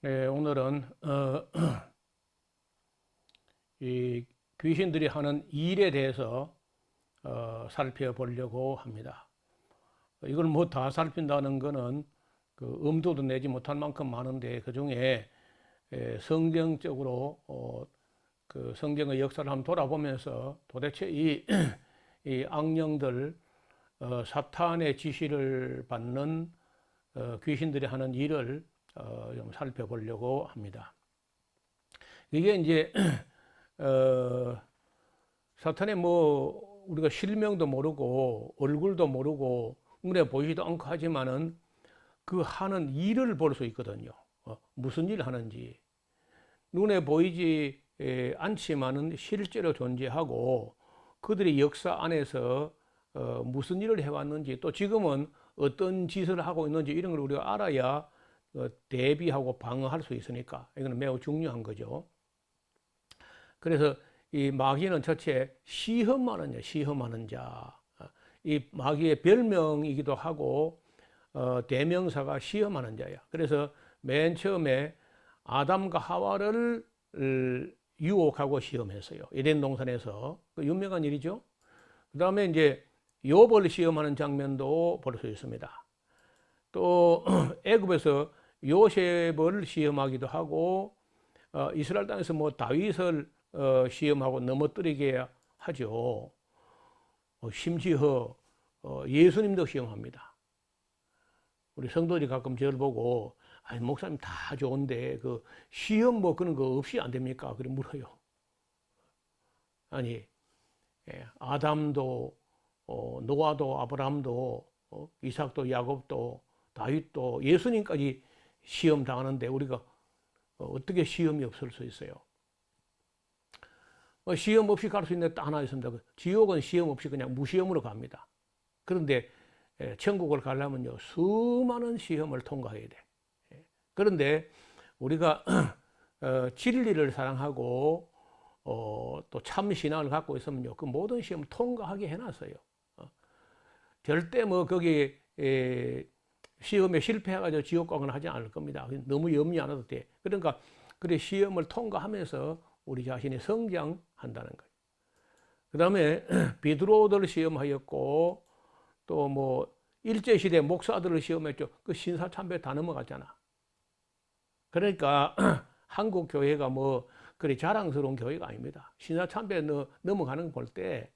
네, 오늘은 어, 이 귀신들이 하는 일에 대해서 어, 살펴보려고 합니다. 이걸 뭐 다 살핀다는 거는 그 엄두도 내지 못할 만큼 많은데 그 중에 에, 성경적으로 어, 그 성경의 역사를 한번 돌아보면서 도대체 이, 이 악령들 어, 사탄의 지시를 받는 어, 귀신들이 하는 일을 어, 좀 살펴보려고 합니다. 이게 이제 어, 사탄의 뭐 우리가 실명도 모르고 얼굴도 모르고 눈에 보이지도 않고 하지만은 그 하는 일을 볼 수 있거든요. 어, 무슨 일을 하는지 눈에 보이지 에, 않지만은 실제로 존재하고 그들의 역사 안에서 어, 무슨 일을 해왔는지 또 지금은 어떤 짓을 하고 있는지 이런 걸 우리가 알아야 어, 대비하고 방어할 수 있으니까 이거는 매우 중요한 거죠. 그래서 이 마귀는 첫째 시험하는 자, 시험하는 자. 어, 이 마귀의 별명이기도 하고 어, 대명사가 시험하는 자야. 그래서 맨 처음에 아담과 하와를 유혹하고 시험했어요. 에덴 동산에서 그 유명한 일이죠. 그 다음에 이제 욥을 시험하는 장면도 볼 수 있습니다. 또 애굽에서 요셉을 시험하기도 하고 어, 이스라엘 땅에서 뭐 다윗을 어, 시험하고 넘어뜨리게 하죠. 어, 심지어 어, 예수님도 시험합니다. 우리 성도들이 가끔 저를 보고 아니 목사님 다 좋은데 그 시험 뭐 그런 거 없이 안 됩니까? 그래 물어요. 아니 예, 아담도 어, 노아도 아브라함도 어, 이삭도 야곱도 다윗도 예수님까지 시험 당하는데 우리가 어, 어떻게 시험이 없을 수 있어요? 어, 시험 없이 갈 수 있는 데 하나 있습니다. 그 지옥은 시험 없이 그냥 무시험으로 갑니다. 그런데 예, 천국을 가려면요 수많은 시험을 통과해야 돼. 예. 그런데 우리가 어, 진리를 사랑하고 어, 또참 신앙을 갖고 있으면요 그 모든 시험 통과하게 해놨어요. 어. 절대 뭐 거기 에, 시험에 실패해가지고 지옥 가거나 하지 않을 겁니다. 너무 염려 안 해도 돼. 그러니까 그래 시험을 통과하면서 우리 자신이 성장한다는 거예요. 그 다음에 비드로들 시험하였고 또 뭐 일제시대 목사들을 시험했죠. 그 신사참배 다 넘어갔잖아. 그러니까 한국 교회가 뭐 그리 자랑스러운 교회가 아닙니다. 신사참배 넘어가는 걸 볼 때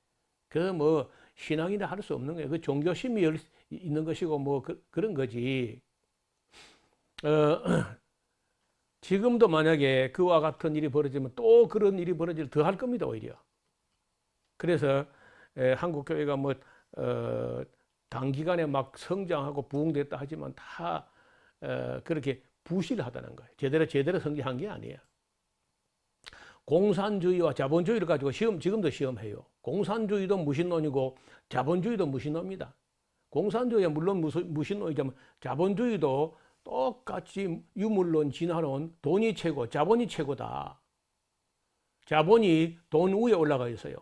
그 뭐 신앙이라 할 수 없는 거예요. 그 종교심이 있는 것이고 뭐 그, 런 거지. 어, 지금도 만약에 그와 같은 일이 벌어지면 또 그런 일이 벌어질 더 할 겁니다 오히려. 그래서 에, 한국 교회가 뭐 어, 단기간에 막 성장하고 부흥됐다 하지만 다 어, 그렇게 부실하다는 거예요. 제대로 제대로 성장한 게 아니에요. 공산주의와 자본주의를 가지고 시험 지금도 시험해요. 공산주의도 무신론이고 자본주의도 무신론입니다. 공산주의야 물론 무신론이지만 자본주의도 똑같이 유물론 진화론 돈이 최고, 자본이 최고다. 자본이 돈 위에 올라가 있어요.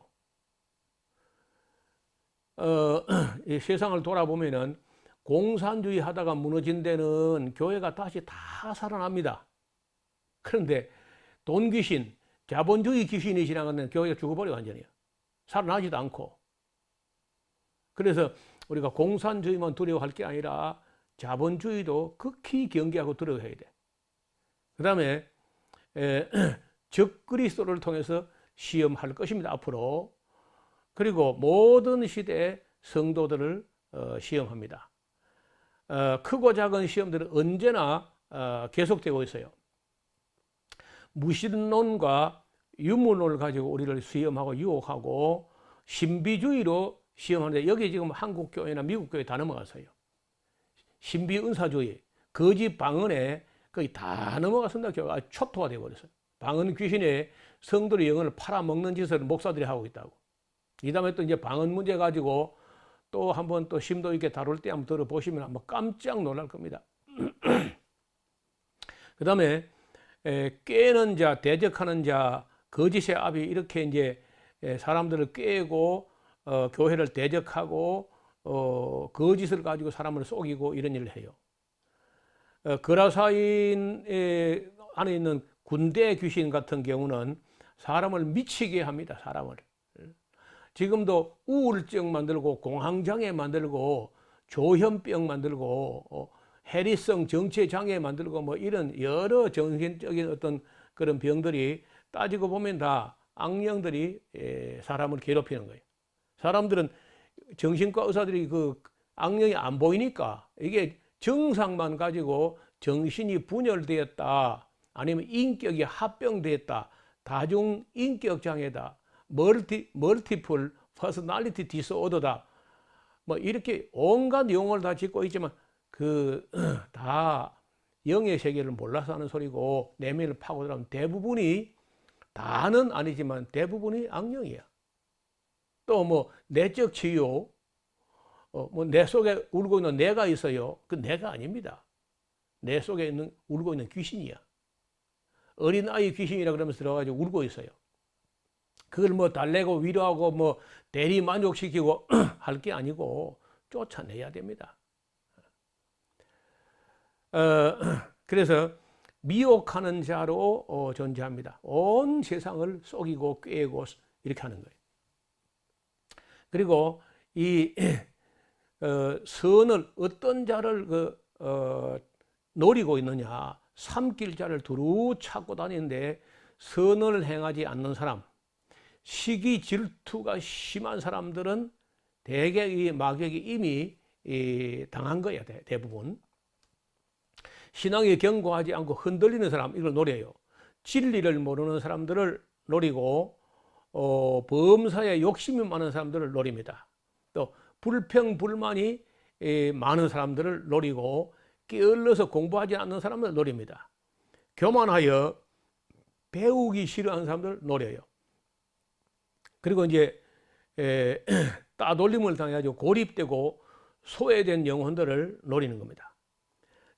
어, 세상을 돌아보면은 공산주의 하다가 무너진 데는 교회가 다시 다 살아납니다. 그런데 돈 귀신, 자본주의 귀신이 지나가는 교회가 죽어버려 완전히요. 살아나지도 않고. 그래서 우리가 공산주의만 두려워할 게 아니라 자본주의도 극히 경계하고 들어가야 돼. 그 다음에 적그리스도를 통해서 시험할 것입니다. 앞으로. 그리고 모든 시대의 성도들을 어, 시험합니다. 어, 크고 작은 시험들은 언제나 어, 계속되고 있어요. 무신론과 유물론을 가지고 우리를 시험하고 유혹하고 신비주의로 시험하는데 여기 지금 한국 교회나 미국 교회 다 넘어갔어요. 신비 은사주의, 거짓 방언에 거의 다 넘어갔습니다. 교회가 초토화되어 버렸어요. 방언 귀신에 성도의 영혼을 팔아먹는 짓을 목사들이 하고 있다고. 이 다음에 또 이제 방언 문제 가지고 또 한번 또 심도 있게 다룰 때 한번 들어보시면 한번 깜짝 놀랄 겁니다. 그 다음에 깨는 자, 대적하는 자, 거짓의 압이 이렇게 이제 사람들을 깨고 어, 교회를 대적하고 어, 거짓을 가지고 사람을 속이고 이런 일을 해요. 어, 거라사인 안에 있는 군대 귀신 같은 경우는 사람을 미치게 합니다. 사람을. 지금도 우울증 만들고 공황장애 만들고 조현병 만들고 어, 해리성 정체 장애 만들고 뭐 이런 여러 정신적인 어떤 그런 병들이 따지고 보면 다 악령들이 에, 사람을 괴롭히는 거예요. 사람들은 정신과 의사들이 그 악령이 안 보이니까 이게 증상만 가지고 정신이 분열되었다 아니면 인격이 합병되었다 다중 인격 장애다 멀티 멀티플 퍼스널리티 디스오더다 뭐 이렇게 온갖 용어를 다 짓고 있지만 그 다 영의 세계를 몰라서 하는 소리고 내면을 파고 들어가면 대부분이 다는 아니지만 대부분이 악령이야. 또 뭐 내적 치유, 어, 뭐내 속에 울고 있는 내가 있어요. 그 내가 아닙니다. 내 속에 있는 울고 있는 귀신이야. 어린 아이 귀신이라 그러면서 들어가지고 울고 있어요. 그걸 뭐 달래고 위로하고 뭐 대리 만족시키고 할 게 아니고 쫓아내야 됩니다. 어, 그래서 미혹하는 자로 어, 존재합니다. 온 세상을 속이고 꾀고 이렇게 하는 거예요. 그리고 이 어, 선을 어떤 자를 그, 어, 노리고 있느냐 삼킬 자를 두루 찾고 다니는데 선을 행하지 않는 사람 시기 질투가 심한 사람들은 대개 이 마귀에게 이미 이, 당한 대, 대부분 신앙에 견고하지 않고 흔들리는 사람 이걸 노려요. 진리를 모르는 사람들을 노리고 어, 범사에 욕심이 많은 사람들을 노립니다. 또 불평 불만이 에, 많은 사람들을 노리고 게을러서 공부하지 않는 사람을 노립니다. 교만하여 배우기 싫어하는 사람들을 노려요. 그리고 이제 에, 따돌림을 당해가지고 고립되고 소외된 영혼들을 노리는 겁니다.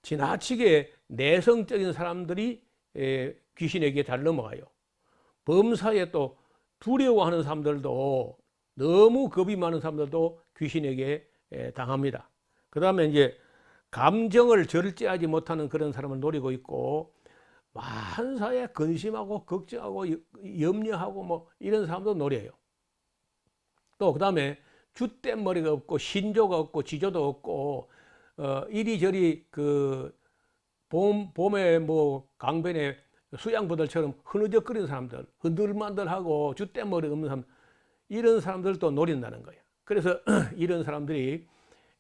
지나치게 내성적인 사람들이 에, 귀신에게 잘 넘어가요. 범사에 또 두려워하는 사람들도 너무 겁이 많은 사람들도 귀신에게 에, 당합니다. 그 다음에 이제 감정을 절제하지 못하는 그런 사람을 노리고 있고 만사에 근심하고 걱정하고 염려하고 뭐 이런 사람도 노려요. 또 그 다음에 주된 머리가 없고 신조가 없고 지조도 없고 어 이리저리 그 봄, 봄에 뭐 강변에 수양부들처럼 흐느적거리는 사람들 흔들만들하고 주된 머리 없는 사람 이런 사람들도 노린다는 거예요. 그래서 이런 사람들이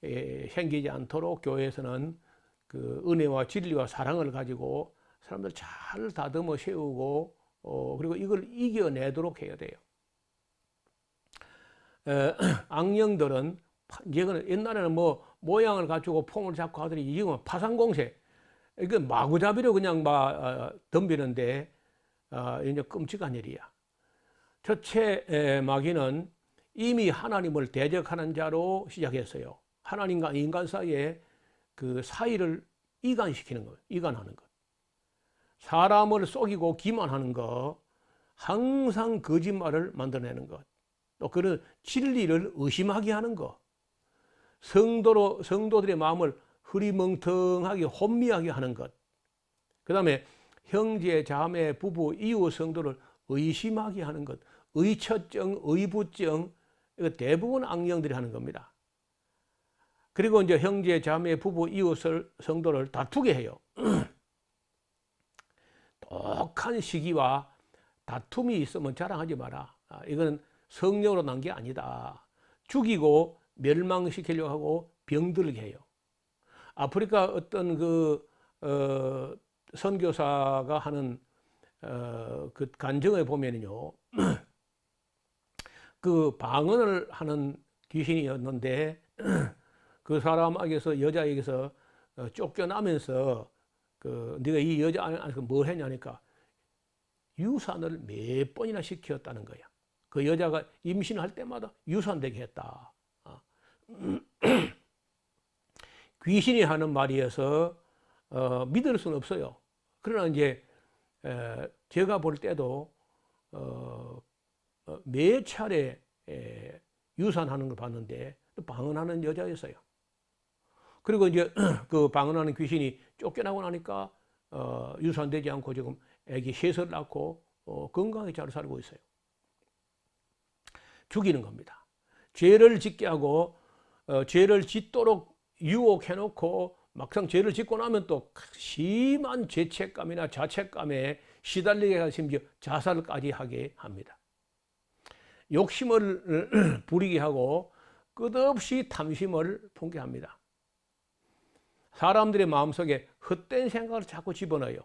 에, 생기지 않도록 교회에서는 그 은혜와 진리와 사랑을 가지고 사람들 잘 다듬어 세우고 어, 그리고 이걸 이겨내도록 해야 돼요. 에, 악령들은 이거는 옛날에는 뭐 모양을 갖추고 폼을 잡고 하더니 지금은 파상공세 이거 마구잡이로 그냥 막 어, 덤비는데 어, 이제 끔찍한 일이야. 첫째 에, 마귀는 이미 하나님을 대적하는 자로 시작했어요. 하나님과 인간 사이에 그 사이를 이간시키는 것, 이간하는 것. 사람을 속이고 기만하는 것, 항상 거짓말을 만들어내는 것, 또 그런 진리를 의심하게 하는 것, 성도로 성도들의 마음을 흐리멍텅하게 혼미하게 하는 것, 그 다음에 형제, 자매, 부부, 이웃 성도를 의심하게 하는 것, 의처증, 의부증, 이거 대부분 악령들이 하는 겁니다. 그리고 이제 형제, 자매, 부부, 이웃 성도를 다투게 해요. 독한 시기와 다툼이 있으면 자랑하지 마라. 아, 이거는 성령으로 난 게 아니다. 죽이고 멸망시키려고 하고 병들게 해요. 아프리카 어떤 그, 어, 선교사가 하는 어, 그 간증에 보면은요, 그 방언을 하는 귀신이었는데 그 사람에게서 여자에게서 어, 쫓겨나면서 그 네가 이 여자 안에서 뭘 했냐니까 유산을 몇 번이나 시켰다는 거야. 그 여자가 임신할 때마다 유산되게 했다. 아. 귀신이 하는 말이어서 어, 믿을 수는 없어요. 그러나 이제 에, 제가 볼 때도 어, 어, 매 차례 에, 유산하는 걸 봤는데 방언하는 여자였어요. 그리고 이제 그 방언하는 귀신이 쫓겨나고 나니까 어, 유산되지 않고 지금 애기 셋을 낳고 어, 건강하게 잘 살고 있어요. 죽이는 겁니다. 죄를 짓게 하고 어, 죄를 짓도록 유혹해 놓고 막상 죄를 짓고 나면 또 심한 죄책감이나 자책감에 시달리게 심지어 자살까지 하게 합니다. 욕심을 부리게 하고 끝없이 탐심을 품게 합니다. 사람들의 마음속에 헛된 생각을 자꾸 집어넣어요.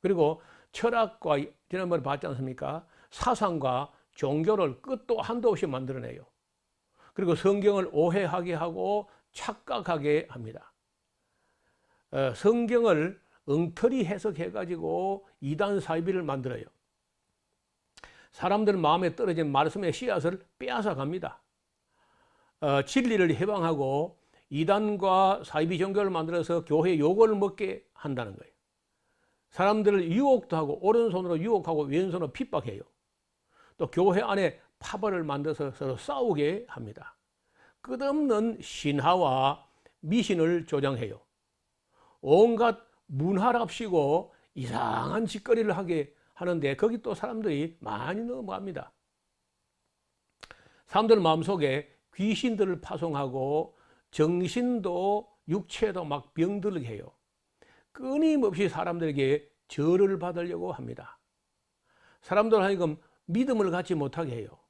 그리고 철학과 지난번에 봤지 않습니까? 사상과 종교를 끝도 한도 없이 만들어내요. 그리고 성경을 오해하게 하고 착각하게 합니다. 어, 성경을 엉터리 해석해 가지고 이단 사이비를 만들어요. 사람들 마음에 떨어진 말씀의 씨앗을 빼앗아 갑니다. 어, 진리를 해방하고 이단과 사이비 종교를 만들어서 교회 요구를 먹게 한다는 거예요. 사람들을 유혹도 하고 오른손으로 유혹하고 왼손으로 핍박해요. 또 교회 안에 파벌을 만들어서 서로 싸우게 합니다. 끝없는 신화와 미신을 조장해요. 온갖 문화랍시고 이상한 짓거리를 하게 하는데 거기 또 사람들이 많이 넘어갑니다. 사람들 마음속에 귀신들을 파송하고 정신도 육체도 막 병들게 해요. 끊임없이 사람들에게 절을 받으려고 합니다. 사람들 하여금 믿음을 갖지 못하게 해요.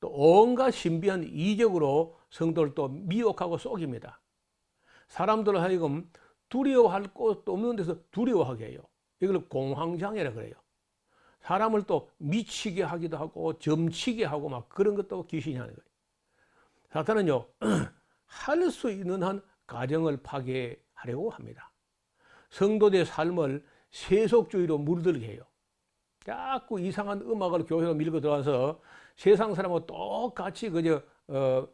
또 온갖 신비한 이적으로 성도를 또 미혹하고 속입니다. 사람들 하여금 두려워할 곳도 없는 데서 두려워하게 해요. 이걸 공황장애라 그래요. 사람을 또 미치게 하기도 하고 점치게 하고 막 그런 것도 귀신이 하는 거예요. 사탄은요, 할 수 있는 한 가정을 파괴하려고 합니다. 성도들의 삶을 세속주의로 물들게 해요. 자꾸 이상한 음악을 교회로 밀고 들어와서 세상 사람하고 똑같이 그저 어,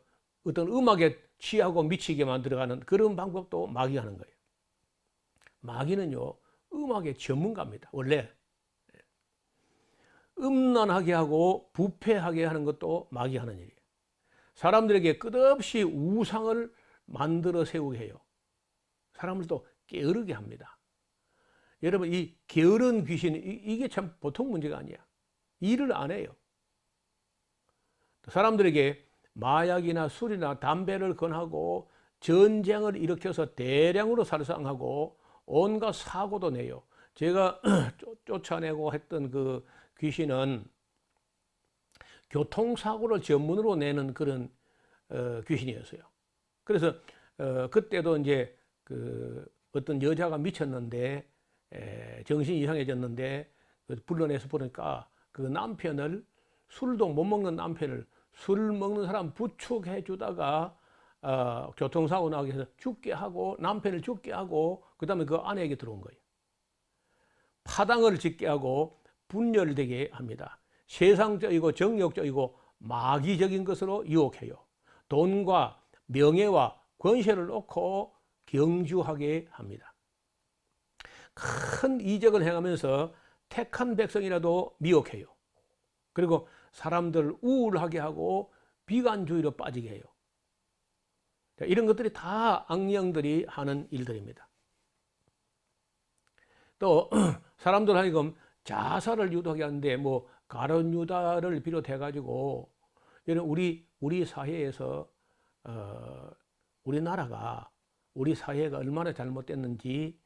어떤 음악에 취하고 미치게 만들어가는 그런 방법도 마귀하는 거예요. 마귀는요 음악의 전문가입니다. 원래 음란하게 하고 부패하게 하는 것도 마귀하는 일이에요. 사람들에게 끝없이 우상을 만들어 세우게 해요. 사람을 또 게으르게 합니다. 여러분 이 게으른 귀신 이게 참 보통 문제가 아니야. 일을 안 해요. 사람들에게 마약이나 술이나 담배를 권하고 전쟁을 일으켜서 대량으로 살상하고 온갖 사고도 내요. 제가 쫓아내고 했던 그 귀신은 교통사고를 전문으로 내는 그런 어, 귀신이었어요. 그래서 어, 그때도 이제 그 어떤 여자가 미쳤는데 에, 정신이 이상해졌는데 그 불러내서 보니까 그 남편을 술도 못 먹는 남편을 술 먹는 사람 부축해 주다가 어, 교통사고 나게 해서 죽게 하고 남편을 죽게 하고 그 다음에 그 아내에게 들어온 거예요. 파당을 짓게 하고 분열되게 합니다. 세상적이고 정욕적이고 마귀적인 것으로 유혹해요. 돈과 명예와 권세를 놓고 경주하게 합니다. 큰 이적을 행하면서 택한 백성이라도 미혹해요. 그리고 사람들 우울하게 하고 비관주의로 빠지게 해요. 이런 것들이 다 악령들이 하는 일들입니다. 또 사람들 하여금 자살을 유도하게 하는데 뭐 가론 유다를 비롯해 가지고 이런 우리 우리 사회에서 어, 우리나라가 우리 사회가 얼마나 잘못됐는지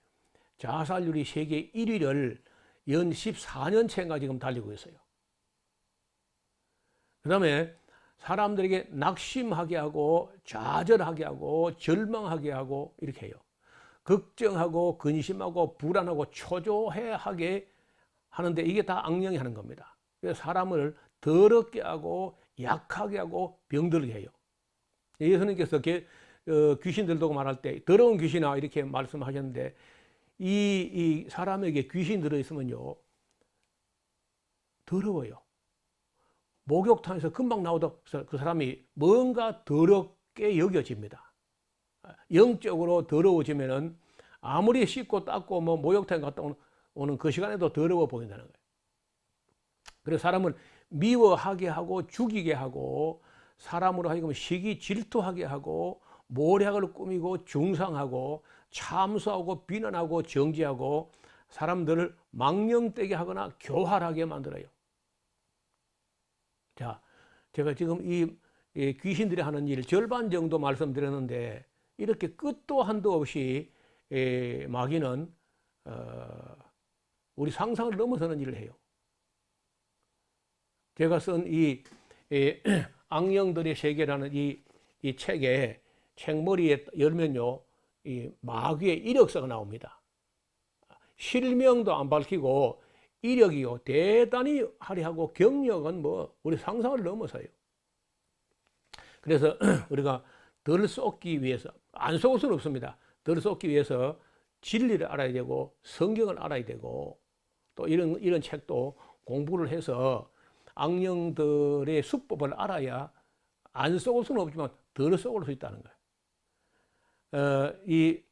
자살률이 세계 1위를 연 14년째인가 지금 달리고 있어요. 그 다음에 사람들에게 낙심하게 하고 좌절하게 하고 절망하게 하고 이렇게 해요. 걱정하고 근심하고 불안하고 초조해하게 하는데 이게 다 악령이 하는 겁니다. 그래서 사람을 더럽게 하고 약하게 하고 병들게 해요. 예수님께서 어, 귀신들 두고 말할 때 더러운 귀신아 이렇게 말씀하셨는데 이, 이 사람에게 귀신 들어 있으면요 더러워요. 목욕탕에서 금방 나오도 그 사람이 뭔가 더럽게 여겨집니다. 영적으로 더러워지면은 아무리 씻고 닦고 뭐 목욕탕에 갔다 오는 그 시간에도 더러워 보인다는 거예요. 그래서 사람을 미워하게 하고 죽이게 하고 사람으로 하여금 시기 질투하게 하고 모략을 꾸미고 중상하고 참수하고 비난하고 정지하고 사람들을 망령되게 하거나 교활하게 만들어요. 자, 제가 지금 이, 이 귀신들이 하는 일 절반 정도 말씀드렸는데 이렇게 끝도 한도 없이 에, 마귀는 어, 우리 상상을 넘어서는 일을 해요. 제가 쓴이 악령들의 세계라는 이, 이 책에 책머리에 열면요, 이 마귀의 이력서가 나옵니다. 실명도 안 밝히고 이력이요 대단히 화려하고 경력은 뭐 우리 상상을 넘어서요. 그래서 우리가 덜 쏟기 위해서 안 속을 수는 없습니다. 덜 쏟기 위해서 진리를 알아야 되고 성경을 알아야 되고 또 이런 이런 책도 공부를 해서 악령들의 수법을 알아야 안 속을 수는 없지만 덜 속을 수 있다는 거예요. 어, 이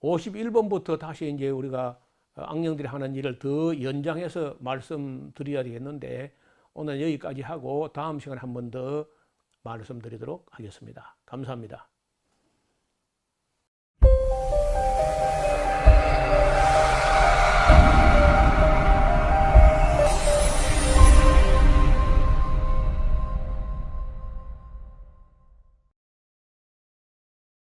51번부터 다시 이제 우리가 악령들이 하는 일을 더 연장해서 말씀드려야 되겠는데 오늘 여기까지 하고 다음 시간에 한 번 더 말씀드리도록 하겠습니다. 감사합니다.